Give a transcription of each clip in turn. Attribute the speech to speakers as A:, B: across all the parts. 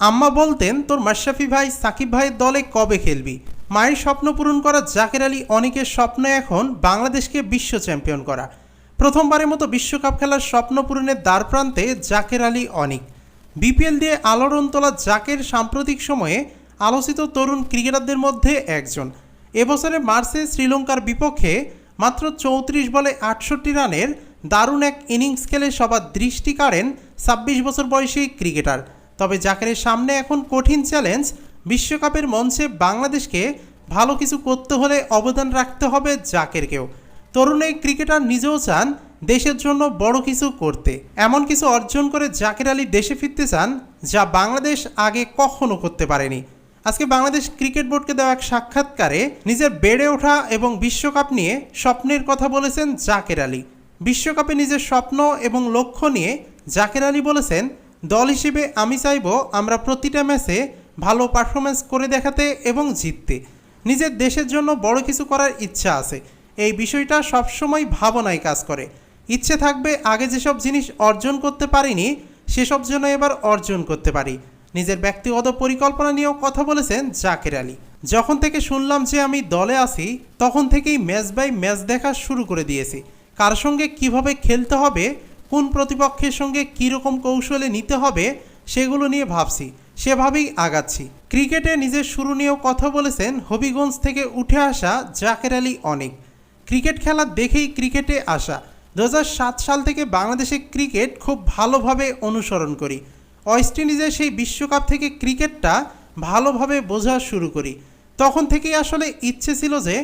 A: আম্মা বলতেন, তোর মাশরাফি ভাই সাকিব ভাইয়ের দলে কবে খেলবি? মায়ের স্বপ্ন পূরণ করা জাকের আলী অনেকের স্বপ্ন এখন বাংলাদেশকে বিশ্ব চ্যাম্পিয়ন করা। প্রথমবারের মতো বিশ্বকাপ খেলার স্বপ্ন পূরণের দ্বার প্রান্তে জাকের আলী অনেক। বিপিএল দিয়ে আলোড়ন তোলা জাকের সাম্প্রতিক সময়ে আলোচিত তরুণ ক্রিকেটারদের মধ্যে একজন। এবছরে মার্চে শ্রীলঙ্কার বিপক্ষে মাত্র চৌত্রিশ বলে আটষট্টি রানের দারুণ এক ইনিংস খেলে সবার দৃষ্টি কাড়েন ছাব্বিশ বছর বয়সী ক্রিকেটার। তবে জাকেরের সামনে এখন কঠিন চ্যালেঞ্জ, বিশ্বকাপের মঞ্চে বাংলাদেশকে ভালো কিছু করতে হলে অবদান রাখতে হবে জাকেরকেও। তরুণ এই ক্রিকেটার নিজেও চান দেশের জন্য বড় কিছু করতে। এমন কিছু অর্জন করে জাকের আলী দেশে ফিরতে চান যা বাংলাদেশ আগে কখনো করতে পারেনি। আজকে বাংলাদেশ ক্রিকেট বোর্ডকে দেওয়া এক সাক্ষাৎকারে নিজের বেড়ে ওঠা এবং বিশ্বকাপ নিয়ে স্বপ্নের কথা বলেছেন জাকের আলী। বিশ্বকাপে নিজের স্বপ্ন এবং লক্ষ্য নিয়ে জাকের আলী বলেছেন দল হিসেবে আমি চাইব আমরা প্রতিটা ম্যাচে ভালো পারফরমেন্স করে দেখাতে এবং জিততে। নিজের দেশের জন্য বড় কিছু করার ইচ্ছা আছে। এই বিষয়টা সবসময় ভাবনায় কাজ করে। ইচ্ছে থাকবে আগে যেসব জিনিস অর্জন করতে পারিনি, সেসব জন্য এবার অর্জন করতে পারি। নিজের ব্যক্তিগত পরিকল্পনা নিয়েও কথা বলেছেন জাকের আলী। যখন থেকে শুনলাম যে আমি দলে আছি, তখন থেকেই ম্যাচ বাই ম্যাচ দেখা শুরু করে দিয়েছি। কার সঙ্গে কীভাবে খেলতে হবে কোন প্রতিপক্ষের সঙ্গে কীরকম কৌশলে নিতে হবে সেগুলো নিয়ে ভাবছি, সেভাবেই আগাচ্ছি। ক্রিকেটে নিজের শুরু নিয়েও কথা বলেছেন হবিগঞ্জ থেকে উঠে আসা জাকের আলী অনেক। ক্রিকেট খেলা দেখেই ক্রিকেটে আসা। দু হাজার সাত সাল থেকে বাংলাদেশে ক্রিকেট খুব ভালোভাবে অনুসরণ করি। ওয়েস্ট ইন্ডিজের সেই বিশ্বকাপ থেকে ক্রিকেটটা ভালোভাবে বোঝা শুরু করি। তখন থেকেই আসলে ইচ্ছে ছিল যে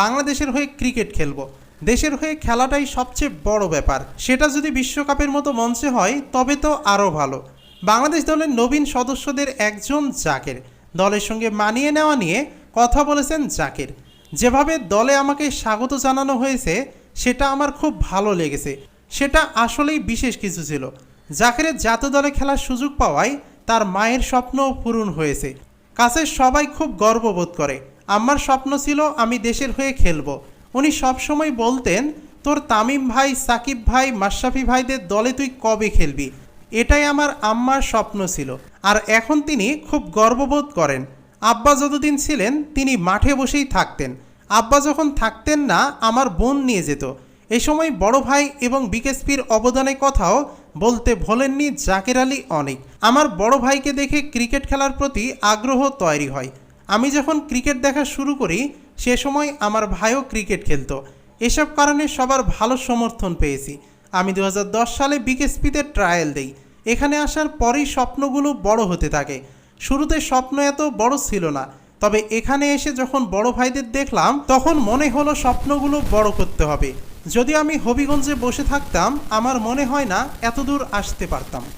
A: বাংলাদেশের হয়ে ক্রিকেট খেলব। দেশের হয়ে খেলাটাই সবচেয়ে বড় ব্যাপার। সেটা যদি বিশ্বকাপের মতো মঞ্চে হয়, তবে তো আরও ভালো। বাংলাদেশ দলের নবীন সদস্যদের একজন জাকের। দলের সঙ্গে মানিয়ে নেওয়া নিয়ে কথা বলেছেন জাকের। যেভাবে দলে আমাকে স্বাগত জানানো হয়েছে, সেটা আমার খুব ভালো লেগেছে। সেটা আসলেই বিশেষ কিছু ছিল। জাকেরের জাতীয় দলে খেলার সুযোগ পাওয়ায় তার মায়ের স্বপ্ন পূরণ হয়েছে। কাছের সবাই খুব গর্ববোধ করে। আমার স্বপ্ন ছিল আমি দেশের হয়ে খেলব। উনি সবসময় বলতেন, তোর তামিম ভাই, সাকিব ভাই, মাশরাফি ভাইদের দলে তুই কবে খেলবি? এটাই আমার আম্মার স্বপ্ন ছিল। আর এখন তিনি খুব গর্ববোধ করেন। আব্বা যতদিন ছিলেন, তিনি মাঠে বসেই থাকতেন। আব্বা যখন থাকতেন না, আমার বোন নিয়ে যেত। এ সময় বড় ভাই এবং বিকেএসপির অবদানের কথাও বলতে ভোলেননি জাকের আলী অনেক। আমার বড় ভাইকে দেখে ক্রিকেট খেলার প্রতি আগ্রহ তৈরি হয়। আমি যখন ক্রিকেট দেখা শুরু করি সে সময় আমার ভাইও ক্রিকেট খেলতো। এসব কারণে সবার ভালো সমর্থন পেয়েছি। আমি দু হাজার দশ সালে বিকেএসপিতে ট্রায়াল দেই। এখানে আসার পরেই স্বপ্নগুলো বড় হতে থাকে। শুরুতে স্বপ্ন এত বড় ছিল না। তবে এখানে এসে যখন বড় ভাইদের দেখলাম, তখন মনে হলো স্বপ্নগুলো বড় করতে হবে। যদি আমি হবিগঞ্জে বসে থাকতাম, আমার মনে হয় না এত দূর আসতে পারতাম।